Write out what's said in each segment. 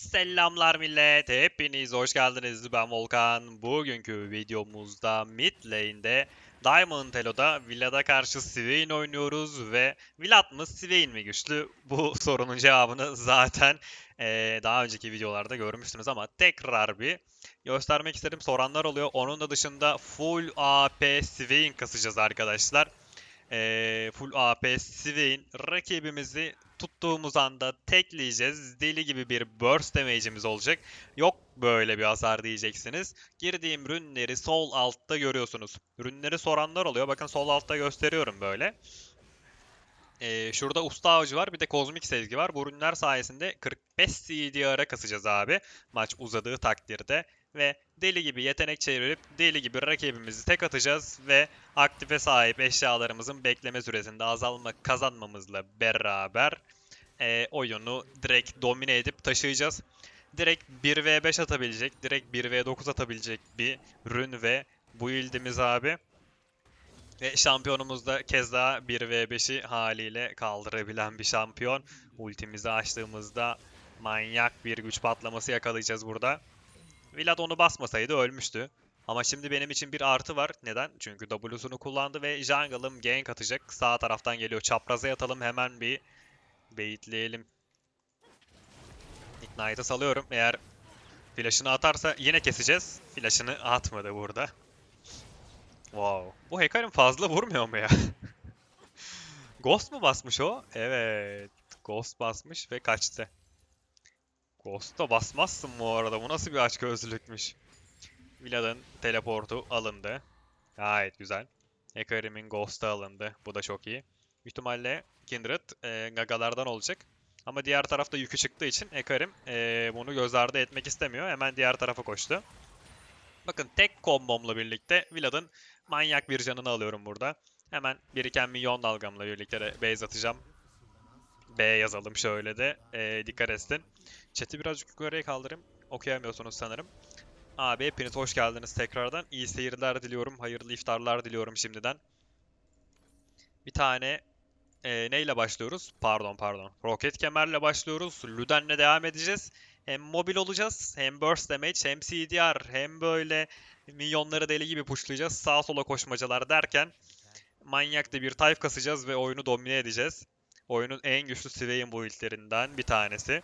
Selamlar millet, hepiniz hoş geldiniz. Ben Volkan. Bugünkü videomuzda mid lane'de Diamond Elo'da Villad'a karşı Swain oynuyoruz ve Vlad mı Swain mi güçlü? Bu sorunun cevabını zaten eee, daha önceki videolarda görmüştünüz ama tekrar bir göstermek istedim. Soranlar oluyor. Onun da dışında full AP Swain kasacağız arkadaşlar. Eee, full AP Swain rakibimizi tuttuğumuz anda tekleyeceğiz. Deli gibi bir burst damage'imiz olacak. Yok böyle bir hasar diyeceksiniz. Girdiğim rünleri sol altta görüyorsunuz. Rünleri soranlar oluyor. Bakın sol altta gösteriyorum böyle. Ee, şurada usta avcı var. Bir de kozmik sezgi var. Bu ürünler sayesinde 45 CDR'a kasacağız abi. Maç uzadığı takdirde. Ve deli gibi yetenek çevirip deli gibi rakibimizi tek atacağız. Ve aktife sahip eşyalarımızın bekleme süresinde azalma kazanmamızla beraber e, oyunu direkt domine edip taşıyacağız. Direkt 1v5 atabilecek, direkt 1v9 atabilecek bir rün ve build'imiz abi. Ve şampiyonumuz da kez daha 1v5'i haliyle kaldırabilen bir şampiyon. Ultimizi açtığımızda manyak bir güç patlaması yakalayacağız burada. Vlad onu basmasaydı ölmüştü. Ama şimdi benim için bir artı var. Neden? Çünkü W'sunu kullandı ve jungle'ım gank atacak. Sağ taraftan geliyor. Çapraza yatalım. Hemen bir baitleyelim. Ignite'ı salıyorum. Eğer flash'ını atarsa yine keseceğiz. Flash'ını atmadı burada. Wow. Bu Hecarim fazla vurmuyor mu ya? Ghost mu basmış o? Evet. Ghost basmış ve kaçtı. Ghost'a basmazsın bu arada. Bu nasıl bir açgözlülükmüş. Vlad'ın teleportu alındı. Gayet güzel. Hecarim'in Ghost'u alındı. Bu da çok iyi. Büyük ihtimalle Kindred e, Gagalardan olacak. Ama diğer tarafta yükü çıktığı için Hecarim e, bunu göz ardı etmek istemiyor. Hemen diğer tarafa koştu. Bakın tek kombomla birlikte Vlad'ın manyak bir canını alıyorum burada. Hemen biriken milyon dalgamla birlikte de base atacağım. B yazalım şöyle de. E, dikkat etsin. Chat'i birazcık yukarıya kaldırayım. Okuyamıyorsunuz sanırım. Abi hepiniz hoş geldiniz tekrardan. İyi seyirler diliyorum. Hayırlı iftarlar diliyorum şimdiden. Bir tane e, neyle başlıyoruz? Pardon pardon. Roket kemerle başlıyoruz. Luden'le devam edeceğiz. Hem mobil olacağız, hem burst damage, hem CDR, hem böyle milyonları deli gibi pushlayacağız. Sağa sola koşmacalar derken manyak da bir type kasacağız ve oyunu domine edeceğiz. Oyunun en güçlü Swain build'lerinden bir tanesi.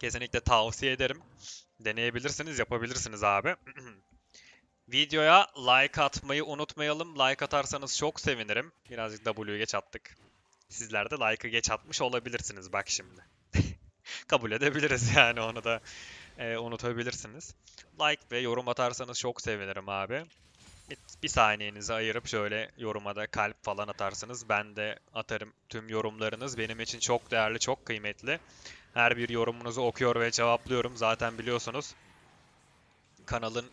Kesinlikle tavsiye ederim. Deneyebilirsiniz, yapabilirsiniz abi. Videoya like atmayı unutmayalım. Like atarsanız çok sevinirim. Birazcık W'yu geç attık. Sizler de like'ı geç atmış olabilirsiniz bak şimdi. Kabul edebiliriz yani onu da e, unutabilirsiniz. Like ve yorum atarsanız çok sevinirim abi. Bir, bir saniyenizi ayırıp şöyle yoruma da kalp falan atarsınız. Ben de atarım tüm yorumlarınız. Benim için çok değerli, çok kıymetli. Her bir yorumunuzu okuyor ve cevaplıyorum. Zaten biliyorsunuz kanalın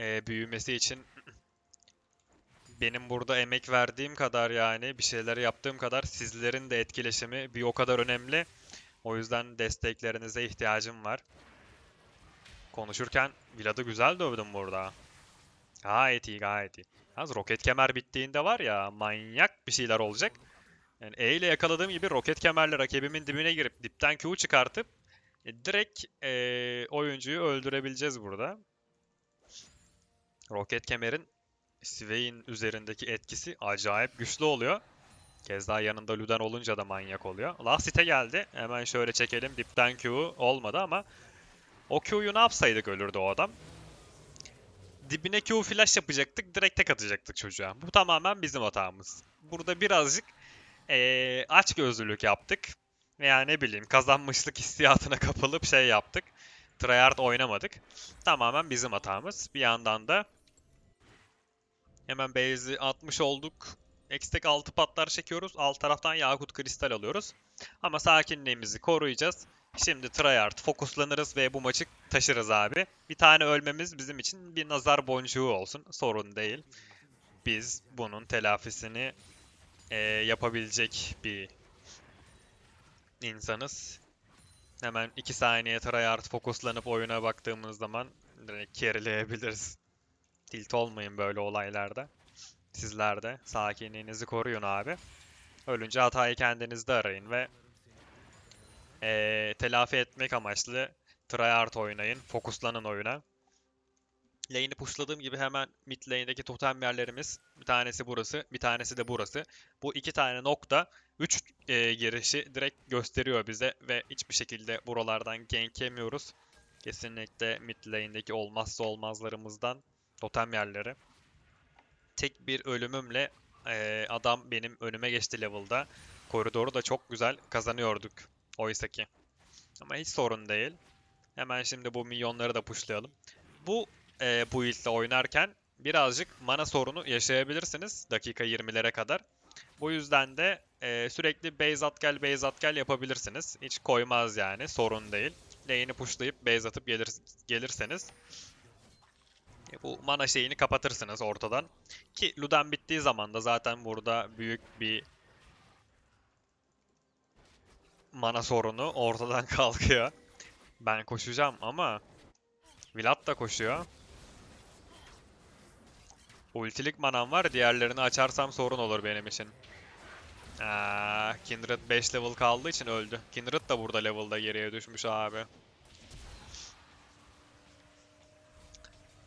e, büyümesi için benim burada emek verdiğim kadar yani bir şeyler yaptığım kadar sizlerin de etkileşimi bir o kadar önemli. O yüzden desteklerinize ihtiyacım var. Konuşurken Vlad'ı güzel dövdüm burada. Gayet iyi gayet iyi. Yalnız roket kemer bittiğinde var ya manyak bir şeyler olacak. Yani E ile yakaladığım gibi roket kemerle rakibimin dibine girip dipten Q çıkartıp e, direkt e, oyuncuyu öldürebileceğiz burada. Roket kemerin Swain üzerindeki etkisi acayip güçlü oluyor. Kez daha yanında Luden olunca da manyak oluyor. Last geldi. Hemen şöyle çekelim. Dipten Q olmadı ama o Q'yu ne yapsaydık ölürdü o adam. Dibine Q flash yapacaktık. Direkt tek atacaktık çocuğa. Bu tamamen bizim hatamız. Burada birazcık eee aç gözlülük yaptık. Veya ne bileyim kazanmışlık hissiyatına kapılıp şey yaptık. Tryhard oynamadık. Tamamen bizim hatamız. Bir yandan da hemen base'i atmış olduk. Ekstek 6 patlar çekiyoruz. Alt taraftan Yakut Kristal alıyoruz. Ama sakinliğimizi koruyacağız. Şimdi tryhard fokuslanırız ve bu maçı taşırız abi. Bir tane ölmemiz bizim için bir nazar boncuğu olsun. Sorun değil. Biz bunun telafisini e, yapabilecek bir insanız. Hemen 2 saniye tryhard fokuslanıp oyuna baktığımız zaman direkt carryleyebiliriz. Tilt olmayın böyle olaylarda. Sizler de sakinliğinizi koruyun abi. Ölünce hatayı kendinizde arayın ve eee, telafi etmek amaçlı tryhard oynayın. Fokuslanın oyuna. Lane'i pushladığım gibi hemen mid lane'deki totem yerlerimiz bir tanesi burası, bir tanesi de burası. Bu iki tane nokta 3 girişi direkt gösteriyor bize ve hiçbir şekilde buralardan gank yemiyoruz. Kesinlikle mid lane'deki olmazsa olmazlarımızdan totem yerleri. Tek bir ölümümle eee, adam benim önüme geçti level'da. Koridoru da çok güzel kazanıyorduk oysa ki. Ama hiç sorun değil. Hemen şimdi bu milyonları da pushlayalım. Bu e, build ile oynarken birazcık mana sorunu yaşayabilirsiniz dakika 20'lere kadar. Bu yüzden de e, sürekli base at gel base at gel yapabilirsiniz. Hiç koymaz yani sorun değil. Lane'i pushlayıp base atıp gelir, gelirseniz e, bu mana şeyini kapatırsınız ortadan. Ki Luden bittiği zaman da zaten burada büyük bir mana sorunu ortadan kalkıyor. Ben koşacağım ama Vlad da koşuyor. Ultilik manam var. Diğerlerini açarsam sorun olur benim için. Aa, Kindred 5 level kaldığı için öldü. Kindred da burada level'da geriye düşmüş abi.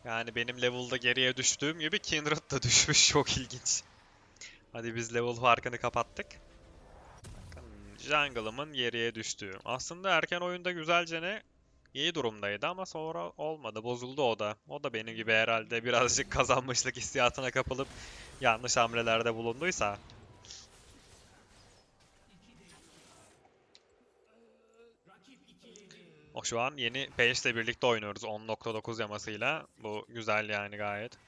Yani benim level'da geriye düştüğüm gibi Kindred da düşmüş. Çok ilginç. Hadi biz level farkını kapattık. Jungle'ımın geriye düştüğü. Aslında erken oyunda güzelce ne iyi durumdaydı ama sonra olmadı. Bozuldu o da. O da benim gibi herhalde birazcık kazanmışlık hissiyatına kapılıp yanlış hamlelerde bulunduysa. O şu an yeni Page ile birlikte oynuyoruz 10.9 yamasıyla. Bu güzel yani gayet.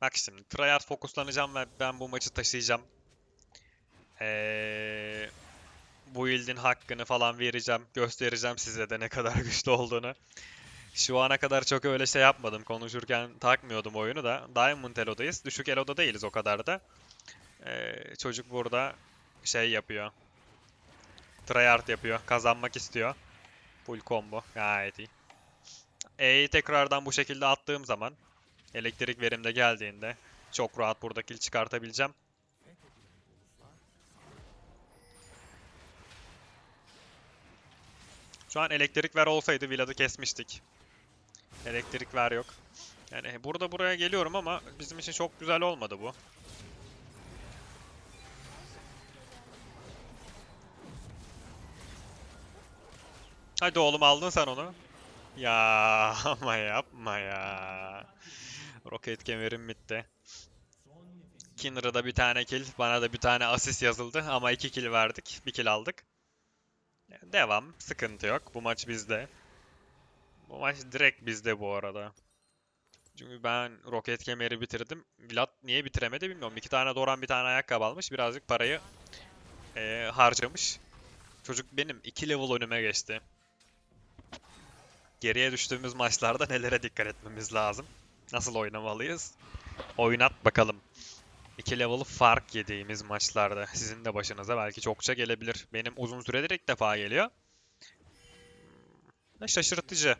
Bak şimdi tryhard fokuslanacağım ve ben bu maçı taşıyacağım. Ee, bu build'in hakkını falan vereceğim. Göstereceğim size de ne kadar güçlü olduğunu. Şu ana kadar çok öyle şey yapmadım. Konuşurken takmıyordum oyunu da. Diamond Elo'dayız. Düşük Elo'da değiliz o kadar da. Ee, çocuk burada şey yapıyor. Tryhard yapıyor. Kazanmak istiyor. Full combo. Gayet iyi. E'yi tekrardan bu şekilde attığım zaman elektrik verimde geldiğinde çok rahat burada kill çıkartabileceğim. Şu an elektrik ver olsaydı Vlad'ı kesmiştik. Elektrik ver yok. Yani burada buraya geliyorum ama bizim için çok güzel olmadı bu. Hadi oğlum aldın sen onu. Ya ama yapma ya. Roket kemerim bitti. Kinner'a bir tane kill, bana da bir tane asist yazıldı ama iki kill verdik, bir kill aldık. Devam, sıkıntı yok. Bu maç bizde. Bu maç direkt bizde bu arada. Çünkü ben roket kemeri bitirdim. Vlad niye bitiremedi bilmiyorum. İki tane Doran bir tane ayakkabı almış. Birazcık parayı eee, harcamış. Çocuk benim iki level önüme geçti. Geriye düştüğümüz maçlarda nelere dikkat etmemiz lazım? Nasıl oynamalıyız? Oynat bakalım. 2 level fark yediğimiz maçlarda sizin de başınıza belki çokça gelebilir. Benim uzun süredir ilk defa geliyor. Ne şaşırtıcı.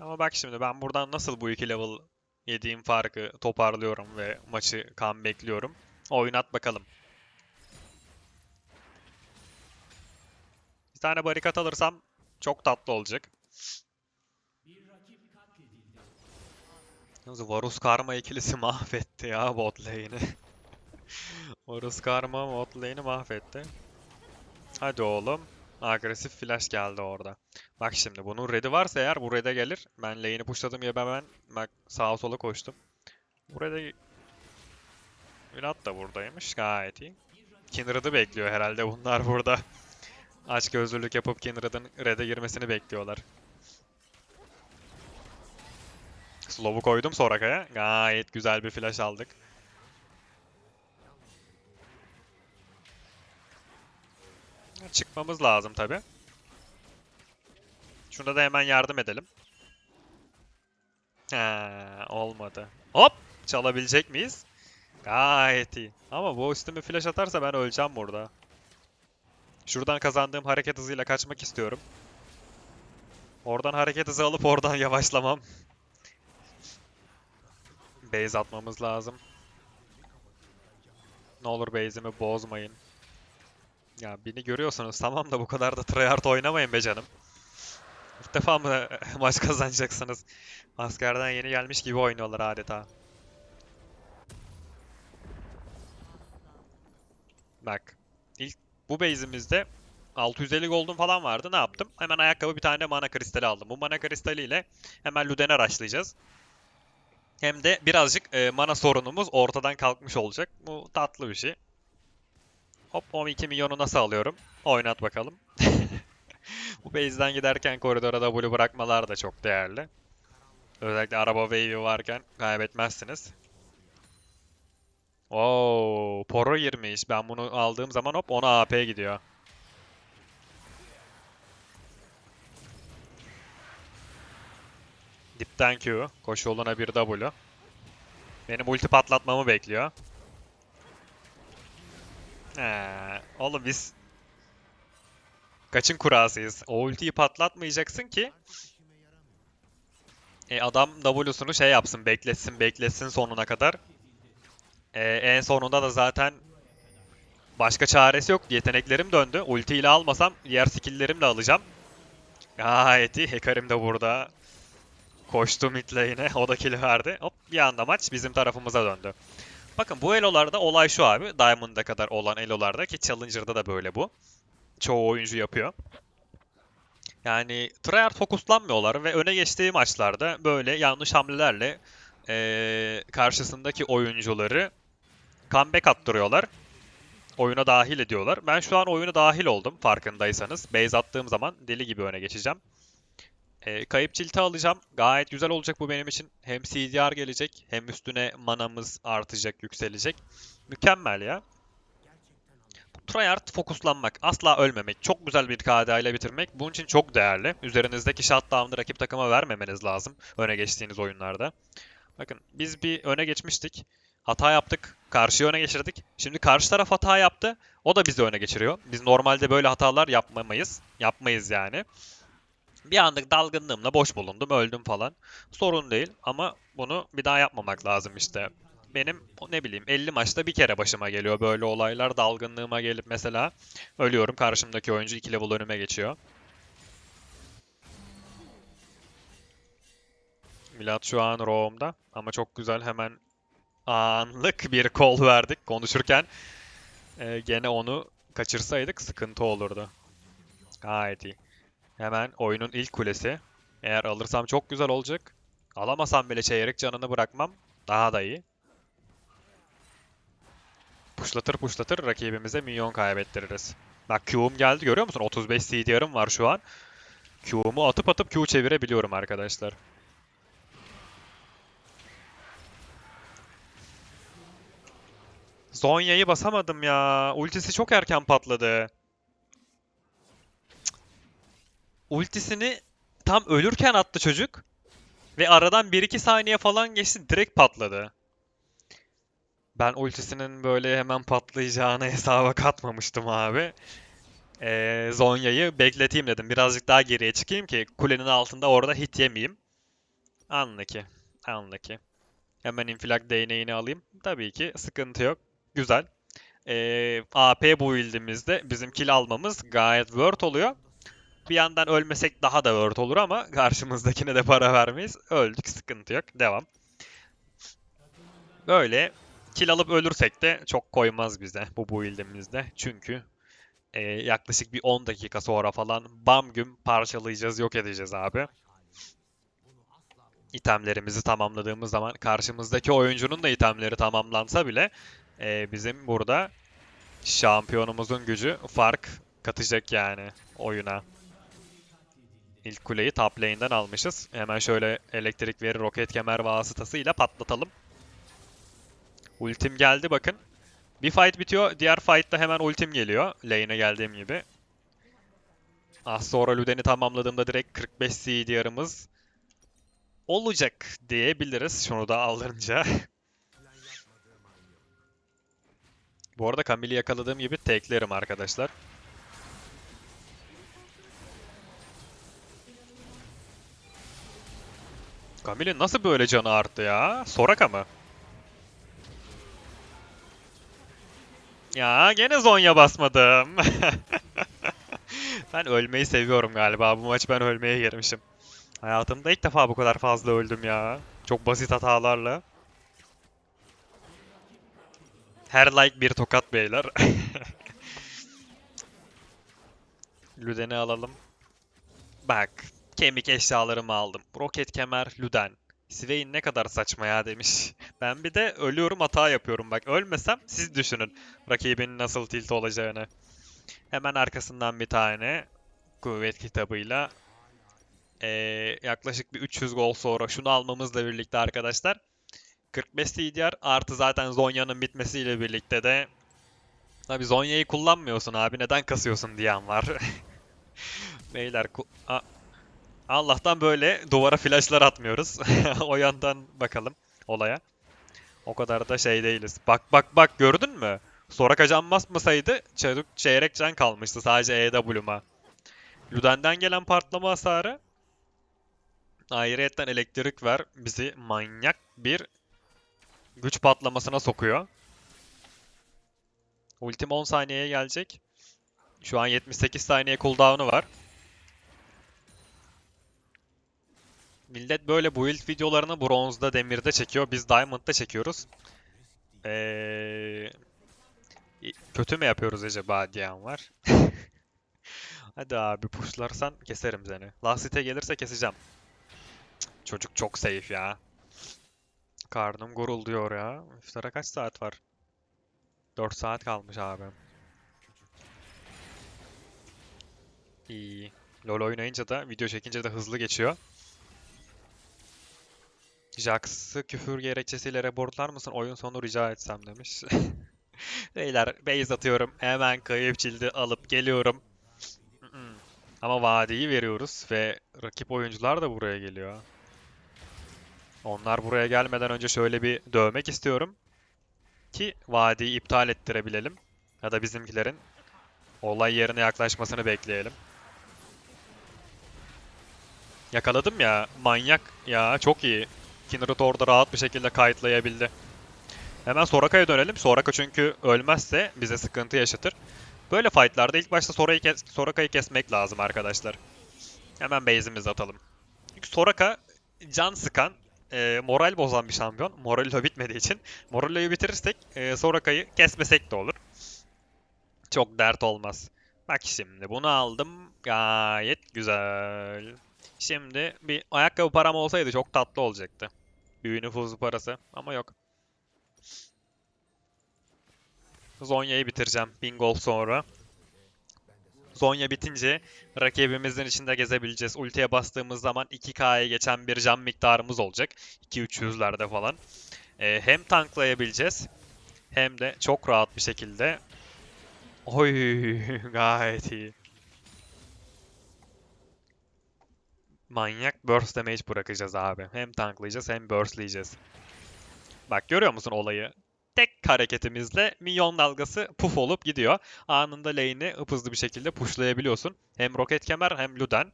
Ama bak şimdi ben buradan nasıl bu 2 level yediğim farkı toparlıyorum ve maçı comebackliyorum. Oynat bakalım. Bir tane barikat alırsam çok tatlı olacak. Yalnız Varus Karma ikilisi mahvetti ya bot lane'i. Varus Karma bot lane'i mahvetti. Hadi oğlum. Agresif flash geldi orada. Bak şimdi bunun red'i varsa eğer bu red'e gelir. Ben lane'i pushladım ya ben, bak sağa sola koştum. Bu red'e... Vlad da buradaymış gayet iyi. Kindred'ı bekliyor herhalde bunlar burada. Aç gözlülük yapıp Kindred'ın red'e girmesini bekliyorlar. Slow'u koydum Soraka'ya. Gayet güzel bir flash aldık. Çıkmamız lazım tabi. Şuna da hemen yardım edelim. Ha, olmadı. Hop! Çalabilecek miyiz? Gayet iyi. Ama bu üstüme flash atarsa ben öleceğim burada. Şuradan kazandığım hareket hızıyla kaçmak istiyorum. Oradan hareket hızı alıp oradan yavaşlamam. Base atmamız lazım. Ne olur base'imi bozmayın. Ya beni görüyorsunuz tamam da bu kadar da tryhard oynamayın be canım. İlk defa mı maç kazanacaksınız? Askerden yeni gelmiş gibi oynuyorlar adeta. Bak. Bu base'imizde 650 gold'um falan vardı. Ne yaptım? Hemen ayakkabı bir tane de mana kristali aldım. Bu mana kristaliyle hemen Luden'e rushlayacağız. Hem de birazcık e, mana sorunumuz ortadan kalkmış olacak. Bu tatlı bir şey. Hop 12 milyonu nasıl alıyorum? Oynat bakalım. Bu base'den giderken koridora W bırakmalar da çok değerli. Özellikle araba wave'i varken kaybetmezsiniz. Oo, Poro girmiş. Ben bunu aldığım zaman hop 10'a AP gidiyor. Dipten Q. Koşu yoluna bir W. Benim ulti patlatmamı bekliyor. Ee, oğlum biz kaçın kurasıyız? O ultiyi patlatmayacaksın ki e, adam W'sunu şey yapsın, bekletsin, bekletsin sonuna kadar. E, en sonunda da zaten başka çaresi yok. Yeteneklerim döndü. Ulti ile almasam diğer skill'lerimle alacağım. Gayet iyi. Hekarim de burada. Koştu mid lane'e. O da kill verdi. Hop bir anda maç bizim tarafımıza döndü. Bakın bu elolarda olay şu abi. Diamond'a kadar olan elolarda ki Challenger'da da böyle bu. Çoğu oyuncu yapıyor. Yani tryhard fokuslanmıyorlar ve öne geçtiği maçlarda böyle yanlış hamlelerle eee, karşısındaki oyuncuları comeback attırıyorlar. Oyuna dahil ediyorlar. Ben şu an oyuna dahil oldum farkındaysanız. Base attığım zaman deli gibi öne geçeceğim. Ee, kayıp cilti alacağım. Gayet güzel olacak bu benim için. Hem CDR gelecek hem üstüne manamız artacak, yükselecek. Mükemmel ya. Tryhard fokuslanmak, asla ölmemek, çok güzel bir KDA ile bitirmek bunun için çok değerli. Üzerinizdeki shutdown'ı rakip takıma vermemeniz lazım öne geçtiğiniz oyunlarda. Bakın biz bir öne geçmiştik. Hata yaptık. Karşıyı öne geçirdik. Şimdi karşı taraf hata yaptı. O da bizi öne geçiriyor. Biz normalde böyle hatalar yapmamayız. Yapmayız yani. Bir anlık dalgınlığımla boş bulundum, öldüm falan. Sorun değil ama bunu bir daha yapmamak lazım işte. Benim ne bileyim 50 maçta bir kere başıma geliyor böyle olaylar. Dalgınlığıma gelip mesela ölüyorum. Karşımdaki oyuncu 2 level önüme geçiyor. Milat şu an roam'da ama çok güzel hemen anlık bir kol verdik konuşurken. e, gene onu kaçırsaydık sıkıntı olurdu. Gayet iyi. Hemen oyunun ilk kulesi. Eğer alırsam çok güzel olacak. Alamasam bile çeyrek canını bırakmam. Daha da iyi. Puşlatır puşlatır rakibimize minyon kaybettiririz. Bak Q'um geldi görüyor musun? 35 CDR'ım var şu an. Q'umu atıp atıp Q çevirebiliyorum arkadaşlar. Zonya'yı basamadım ya. Ultisi çok erken patladı. Ultisini tam ölürken attı çocuk. Ve aradan 1-2 saniye falan geçti direkt patladı. Ben ultisinin böyle hemen patlayacağını hesaba katmamıştım abi. Ee, Zonya'yı bekleteyim dedim. Birazcık daha geriye çıkayım ki kulenin altında orada hit yemeyeyim. Anla ki. Anla ki. Hemen infilak değneğini alayım. Tabii ki sıkıntı yok. Güzel. Ee, AP build'imizde bizim kill almamız gayet worth oluyor. Bir yandan ölmesek daha da worth olur ama karşımızdakine de para vermeyiz. Öldük sıkıntı yok. Devam. Böyle kill alıp ölürsek de çok koymaz bize bu build'imizde. Çünkü e, yaklaşık bir 10 dakika sonra falan bam güm parçalayacağız, yok edeceğiz abi. İtemlerimizi tamamladığımız zaman karşımızdaki oyuncunun da itemleri tamamlansa bile e, bizim burada şampiyonumuzun gücü fark katacak yani oyuna. İlk kuleyi top lane'den almışız. Hemen şöyle elektrik veri roket kemer vasıtasıyla patlatalım. Ultim geldi bakın. Bir fight bitiyor. Diğer fight'ta hemen ultim geliyor. Lane'e geldiğim gibi. Az sonra Luden'i tamamladığımda direkt 45 CDR'ımız olacak diyebiliriz. Şunu da alınca. Bu arada Camille'i yakaladığım gibi teklerim arkadaşlar. Camille nasıl böyle canı arttı ya? Soraka mı? Ya gene Zonya basmadım. ben ölmeyi seviyorum galiba. Bu maç ben ölmeye girmişim. Hayatımda ilk defa bu kadar fazla öldüm ya. Çok basit hatalarla. Her like bir tokat beyler. Lüden'i alalım. Bak, kemik eşyalarımı aldım. Roket kemer, Lüden. Swain ne kadar saçma ya demiş. Ben bir de ölüyorum hata yapıyorum bak. Ölmesem siz düşünün rakibin nasıl tilt olacağını. Hemen arkasından bir tane kuvvet kitabıyla eee, yaklaşık bir 300 gol sonra şunu almamızla birlikte arkadaşlar 45 CDR artı zaten Zonya'nın bitmesiyle birlikte de Tabi Zonya'yı kullanmıyorsun abi neden kasıyorsun diyen var. Beyler Allah'tan böyle duvara flashlar atmıyoruz. o yandan bakalım olaya. O kadar da şey değiliz. Bak bak bak gördün mü? Soraka can basmasaydı çocuk çeyrek can kalmıştı sadece EW'ma. Luden'den gelen patlama hasarı ayrıyetten elektrik ver bizi manyak bir güç patlamasına sokuyor. Ultim 10 saniyeye gelecek. Şu an 78 saniye cooldown'u var. Millet böyle build videolarını bronzda, demirde çekiyor. Biz diamond'da çekiyoruz. Ee, kötü mü yapıyoruz acaba diyen var. Hadi abi pushlarsan keserim seni. Last hit'e gelirse keseceğim. Çocuk çok safe ya. Karnım gurulduyor ya. İftara kaç saat var? 4 saat kalmış abi. İyi. LoL oynayınca da video çekince de hızlı geçiyor. Jax'ı küfür gerekçesiyle reportlar mısın? Oyun sonu rica etsem demiş. Beyler base atıyorum. Hemen kayıp cildi alıp geliyorum. Ama vadiyi veriyoruz ve rakip oyuncular da buraya geliyor. Onlar buraya gelmeden önce şöyle bir dövmek istiyorum. Ki vadiyi iptal ettirebilelim. Ya da bizimkilerin olay yerine yaklaşmasını bekleyelim. Yakaladım ya. Manyak ya. Çok iyi. Kindred orada rahat bir şekilde kayıtlayabildi. Hemen Soraka'ya dönelim. Soraka çünkü ölmezse bize sıkıntı yaşatır. Böyle fightlarda ilk başta Sora'yı kes Soraka'yı kesmek lazım arkadaşlar. Hemen base'imizi atalım. Çünkü Soraka can sıkan, e, moral bozan bir şampiyon. Morali bitmediği için. Moral'i bitirirsek e, Soraka'yı kesmesek de olur. Çok dert olmaz. Bak şimdi bunu aldım. Gayet güzel. Şimdi bir ayakkabı param olsaydı çok tatlı olacaktı. Büyü nüfuzu parası ama yok. Zonya'yı bitireceğim 1000 gol sonra. Zonya bitince rakibimizin içinde gezebileceğiz. Ultiye bastığımız zaman 2K'ya geçen bir can miktarımız olacak. 2-300'lerde falan. Ee, hem tanklayabileceğiz hem de çok rahat bir şekilde Oy gayet iyi. Manyak burst damage bırakacağız abi. Hem tanklayacağız hem burstleyeceğiz. Bak görüyor musun olayı? Hareketimizle minyon dalgası puf olup gidiyor. Anında lane'i hızlı bir şekilde pushlayabiliyorsun. Hem roket kemer hem Luden.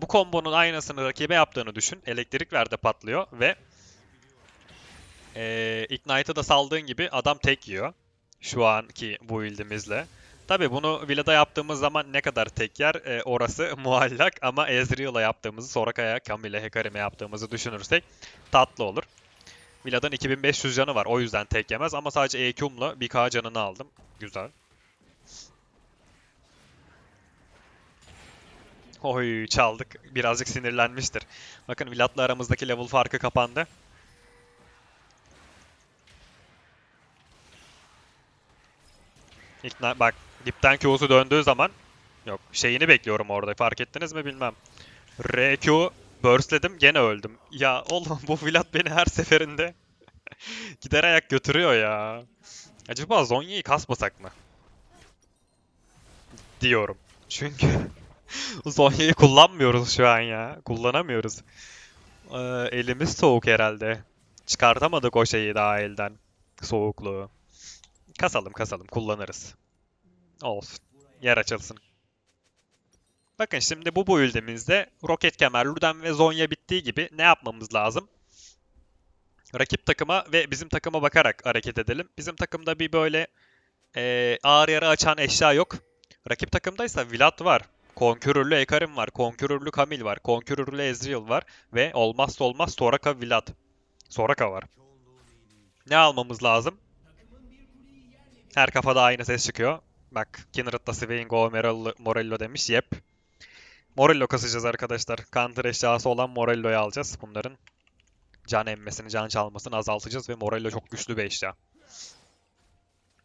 Bu kombonun aynısını rakibe yaptığını düşün. Elektrik verde patlıyor ve ee, Ignite'ı da saldığın gibi adam tek yiyor. Şu anki bu build'imizle. Tabi bunu Villa'da yaptığımız zaman ne kadar tek yer e, orası muallak ama Ezreal'la yaptığımızı, Soraka'ya, Camille, Hekarim'e yaptığımızı düşünürsek tatlı olur. Villa'dan 2500 canı var o yüzden tek yemez ama sadece EQ'mla 1k canını aldım. Güzel. Oy çaldık. Birazcık sinirlenmiştir. Bakın Vlad'la aramızdaki level farkı kapandı. İlk bak dipten Q'su döndüğü zaman yok şeyini bekliyorum orada fark ettiniz mi bilmem. RQ burstledim gene öldüm. Ya oğlum bu Vlad beni her seferinde gider ayak götürüyor ya. Acaba Zonya'yı kasmasak mı? Diyorum. Çünkü Zonya'yı kullanmıyoruz şu an ya. Kullanamıyoruz. Ee, elimiz soğuk herhalde. Çıkartamadık o şeyi daha elden. Soğukluğu. Kasalım kasalım kullanırız. Olsun. Yer açılsın. Bakın şimdi bu build'imizde Roket Kemer, Luden ve Zonya bittiği gibi ne yapmamız lazım? Rakip takıma ve bizim takıma bakarak hareket edelim. Bizim takımda bir böyle Ee, ağır yara açan eşya yok. Rakip takımdaysa Vlad var. Konkürürlü Ekarim var. Konkürürlü Kamil var. Konkürürlü Ezreal var. Ve olmazsa olmaz Soraka Vlad. Soraka var. Ne almamız lazım? Her kafada aynı ses çıkıyor. Bak Kindred'da Swaingo Morello, Morello demiş. Yep. Morello kasacağız arkadaşlar. Counter eşyası olan Morello'yu alacağız. Bunların can emmesini, can çalmasını azaltacağız ve Morello çok güçlü bir eşya.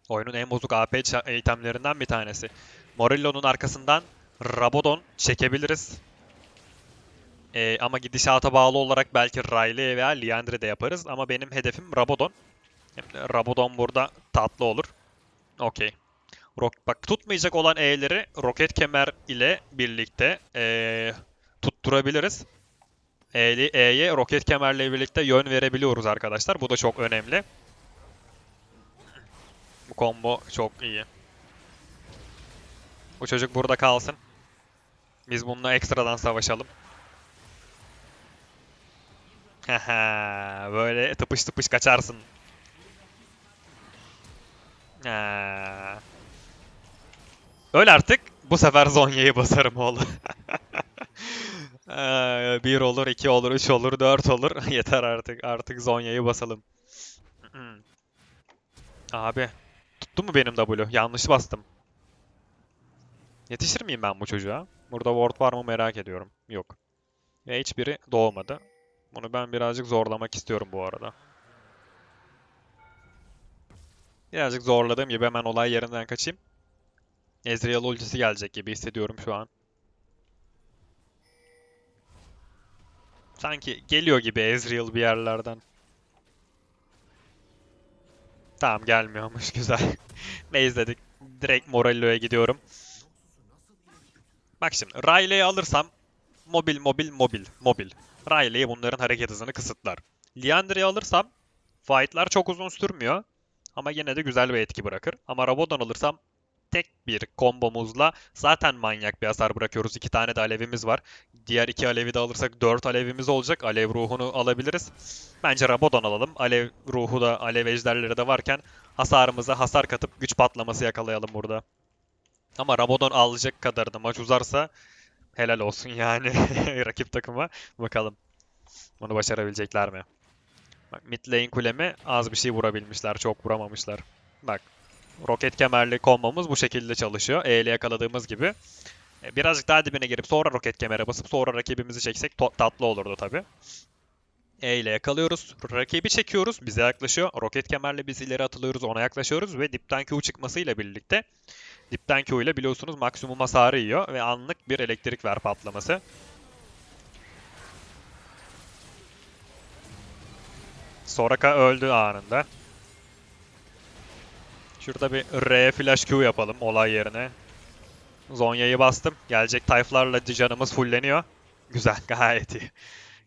Oyunun en bozuk AP itemlerinden bir tanesi. Morello'nun arkasından Rabadon çekebiliriz. Ee, ama gidişata bağlı olarak belki Riley veya Liandry de yaparız. Ama benim hedefim de Rabadon burada tatlı olur. Okey. Rock, bak tutmayacak olan E'leri roket kemer ile birlikte ee, tutturabiliriz. E'li E'ye roket kemerle birlikte yön verebiliyoruz arkadaşlar. Bu da çok önemli. Bu combo çok iyi. Bu çocuk burada kalsın. Biz bununla ekstradan savaşalım. Böyle tıpış tıpış kaçarsın. Ha. Öl artık. Bu sefer Zonya'yı basarım oğlum. Ee, Bir olur, iki olur, üç olur, dört olur. Yeter artık. Artık Zonya'yı basalım. Abi. Tuttu mu benim W? Yanlış bastım. Yetişir miyim ben bu çocuğa? Burada ward var mı merak ediyorum. Yok. Ve hiçbiri doğmadı. Bunu ben birazcık zorlamak istiyorum bu arada. Birazcık zorladığım gibi hemen olay yerinden kaçayım. Ezreal ultisi gelecek gibi hissediyorum şu an. Sanki geliyor gibi Ezreal bir yerlerden. Tamam gelmiyormuş güzel. Base'ledik. Direkt Morello'ya gidiyorum. Bak şimdi Riley'i alırsam mobil mobil mobil mobil. Riley bunların hareket hızını kısıtlar. Liandry'i alırsam fight'lar çok uzun sürmüyor. Ama yine de güzel bir etki bırakır. Ama Rabadon alırsam tek bir kombomuzla zaten manyak bir hasar bırakıyoruz. İki tane de alevimiz var. Diğer iki alevi de alırsak dört alevimiz olacak. Alev ruhunu alabiliriz. Bence Rabadon alalım. Alev ruhu da, alev ejderleri de varken hasarımıza hasar katıp güç patlaması yakalayalım burada. Ama Rabadon alacak kadarını maç uzarsa helal olsun yani rakip takıma. Bakalım bunu başarabilecekler mi? Bak mid lane kulemi az bir şey vurabilmişler. Çok vuramamışlar. Bak roket kemerli kombomuz bu şekilde çalışıyor. E ile yakaladığımız gibi. E, Birazcık daha dibine girip sonra roket kemere basıp sonra rakibimizi çeksek tatlı olurdu tabi. E ile yakalıyoruz. Rakibi çekiyoruz. Bize yaklaşıyor. Roket kemerle biz ileri atılıyoruz. Ona yaklaşıyoruz ve dipten Q çıkmasıyla birlikte dipten Q ile biliyorsunuz maksimum hasarı yiyor ve anlık bir elektrik ver patlaması. Soraka öldü anında. Şurada bir R flash Q yapalım olay yerine. Zonya'yı bastım. Gelecek tayflarla canımız fulleniyor. Güzel gayet iyi.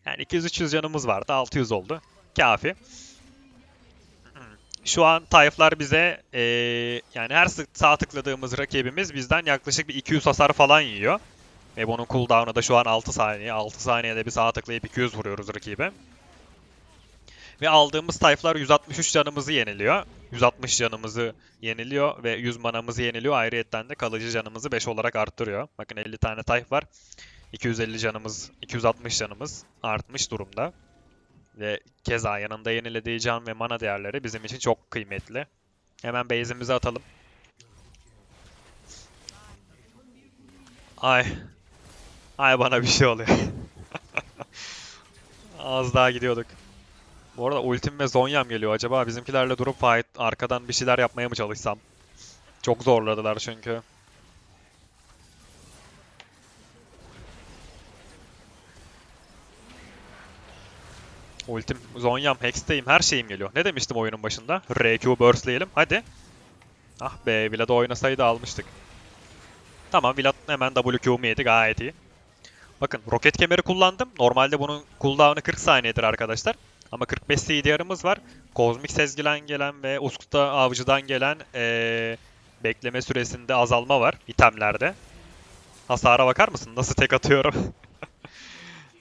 Yani 200-300 canımız vardı. 600 oldu. Kafi. Şu an tayflar bize eee, yani her sağ tıkladığımız rakibimiz bizden yaklaşık bir 200 hasar falan yiyor. Ve bunun cooldown'u da şu an 6 saniye. 6 saniyede bir sağ tıklayıp 200 vuruyoruz rakibe. Ve aldığımız tayflar 163 canımızı yeniliyor. 160 canımızı yeniliyor ve 100 manamızı yeniliyor. Ayrıyetten de kalıcı canımızı 5 olarak arttırıyor. Bakın 50 tane tayf var. 250 canımız, 260 canımız artmış durumda. Ve keza yanında yenilediği can ve mana değerleri bizim için çok kıymetli. Hemen base'imizi atalım. Ay. Ay bana bir şey oluyor. Az daha gidiyorduk. Bu arada ultim ve zonyam geliyor. Acaba bizimkilerle durup fight arkadan bir şeyler yapmaya mı çalışsam? Çok zorladılar çünkü. Ultim, zonyam, hex'teyim, her şeyim geliyor. Ne demiştim oyunun başında? RQ burstleyelim. Hadi. Ah be, Vlad'ı oynasaydı almıştık. Tamam, Vlad hemen WQ'mu yedi. Gayet iyi. Bakın, roket kemeri kullandım. Normalde bunun cooldown'ı 40 saniyedir arkadaşlar. Ama 45 CDR'ımız var. Kozmik Sezgi'den gelen ve Usk'ta Avcı'dan gelen ee, bekleme süresinde azalma var itemlerde. Hasara bakar mısın? Nasıl tek atıyorum?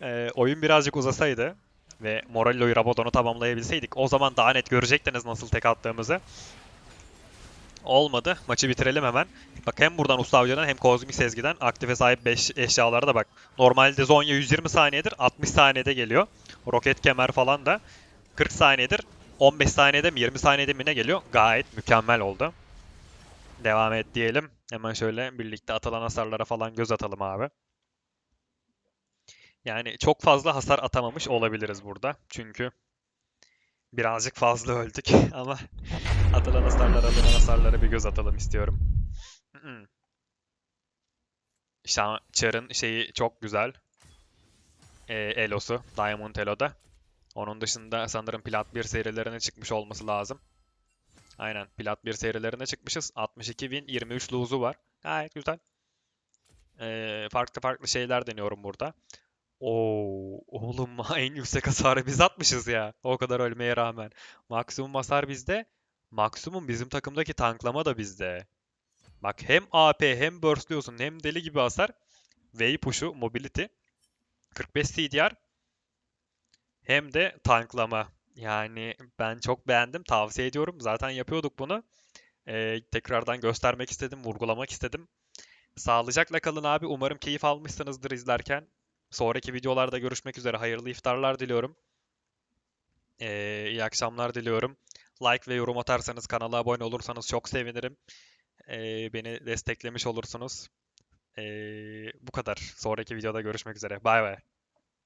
Ee, oyun birazcık uzasaydı ve Morello'yu Rabadon'u tamamlayabilseydik o zaman daha net görecektiniz nasıl tek attığımızı. Olmadı. Maçı bitirelim hemen. Bak hem buradan Usta Avcı'dan hem Kozmik Sezgi'den aktife sahip 5 eşyalara da bak. Normalde Zonya 120 saniyedir 60 saniyede geliyor. Roket kemer falan da 40 saniyedir 15 saniyede mi 20 saniyede mi ne geliyor? Gayet mükemmel oldu. Devam et diyelim. Hemen şöyle birlikte atılan hasarlara falan göz atalım abi. Yani çok fazla hasar atamamış olabiliriz burada. Çünkü birazcık fazla öldük ama atılan hasarlara, alınan hasarlara bir göz atalım istiyorum. Mm-mm. Şa- Char'ın şeyi çok güzel. Ee, Elo'su. Diamond Elo'da. Onun dışında sanırım Plat 1 serilerine çıkmış olması lazım. Aynen. Plat 1 serilerine çıkmışız. 62 win, 23 lose'u var. Gayet güzel. Ee, farklı farklı şeyler deniyorum burada. Oo, oğlum en yüksek hasarı biz atmışız ya. O kadar ölmeye rağmen. Maksimum hasar bizde. Maksimum bizim takımdaki tanklama da bizde. Bak hem AP hem burstluyorsun hem deli gibi hasar. Wave push'u, mobility. 45 CDR. Hem de tanklama. Yani ben çok beğendim. Tavsiye ediyorum. Zaten yapıyorduk bunu. Ee, tekrardan göstermek istedim, vurgulamak istedim. Sağlıcakla kalın abi. Umarım keyif almışsınızdır izlerken. Sonraki videolarda görüşmek üzere. Hayırlı iftarlar diliyorum. Ee, iyi akşamlar diliyorum. Like ve yorum atarsanız, kanala abone olursanız çok sevinirim. Ee, beni desteklemiş olursunuz. Ee, bu kadar. Sonraki videoda görüşmek üzere. Bay bay.